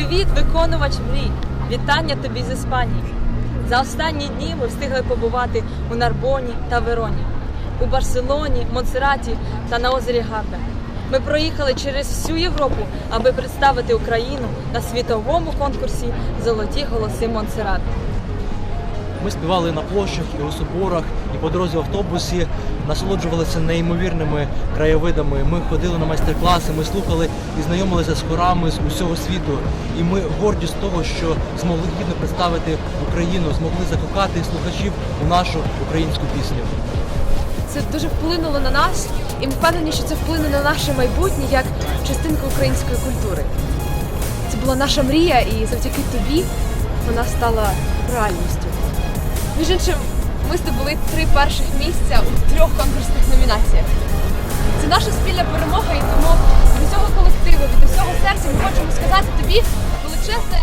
Привіт, виконувач мрій! Вітання тобі з Іспанії. За останні дні ми встигли побувати у Нарбоні та Вероні, у Барселоні, Монсераті та на озері Гарда. Ми проїхали через всю Європу, аби представити Україну на світовому конкурсі Золоті голоси Монсеррату. Ми співали на площах і у соборах, і по дорозі в автобусі, насолоджувалися неймовірними краєвидами. Ми ходили на майстер-класи, ми слухали і знайомилися з хорами з усього світу. І ми горді з того, що змогли гідно представити Україну, змогли закохати слухачів у нашу українську пісню. Це дуже вплинуло на нас, і ми впевнені, що це вплине на наше майбутнє як частинка української культури. Це була наша мрія, і завдяки тобі вона стала реальністю. Між іншим, ми здобули три перших місця у трьох конкурсних номінаціях. Це наша спільна перемога, і тому від усього колективу, від усього серця ми хочемо сказати тобі величезне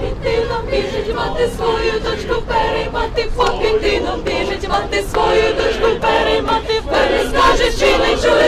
Дитином біжить мати свою дочку переймати, поки дитином біжить мати свою дочку переймати, перескажеш, скаже, чи не чуєш,